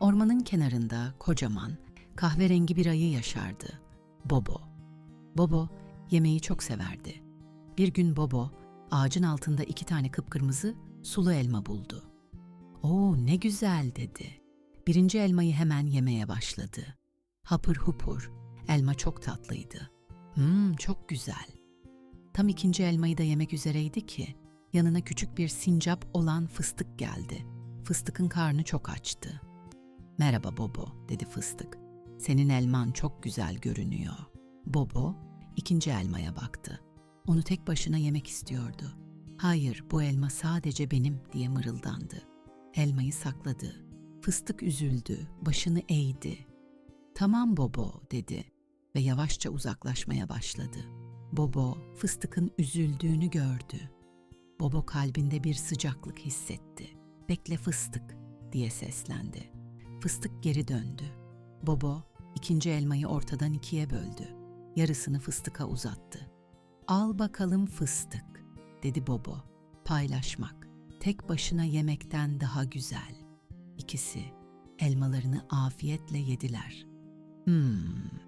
Ormanın kenarında kocaman, kahverengi bir ayı yaşardı. Bobo. Bobo yemeği çok severdi. Bir gün Bobo ağacın altında iki tane kıpkırmızı sulu elma buldu. Oo ne güzel dedi. Birinci elmayı hemen yemeye başladı. Hapır hupur, elma çok tatlıydı. Hmm çok güzel. Tam ikinci elmayı da yemek üzereydi ki yanına küçük bir sincap olan fıstık geldi. Fıstıkın karnı çok açtı. Merhaba Bobo, dedi fıstık. Senin elman çok güzel görünüyor. Bobo ikinci elmaya baktı. Onu tek başına yemek istiyordu. Hayır, bu elma sadece benim diye mırıldandı. Elmayı sakladı. Fıstık üzüldü, başını eğdi. Tamam Bobo dedi ve yavaşça uzaklaşmaya başladı. Bobo fıstıkın üzüldüğünü gördü. Bobo kalbinde bir sıcaklık hissetti. Bekle fıstık diye seslendi. Fıstık geri döndü. Bobo ikinci elmayı ortadan ikiye böldü. Yarısını fıstıka uzattı. Al bakalım fıstık dedi Bobo. Paylaşmak tek başına yemekten daha güzel. İkisi elmalarını afiyetle yediler. Hmm,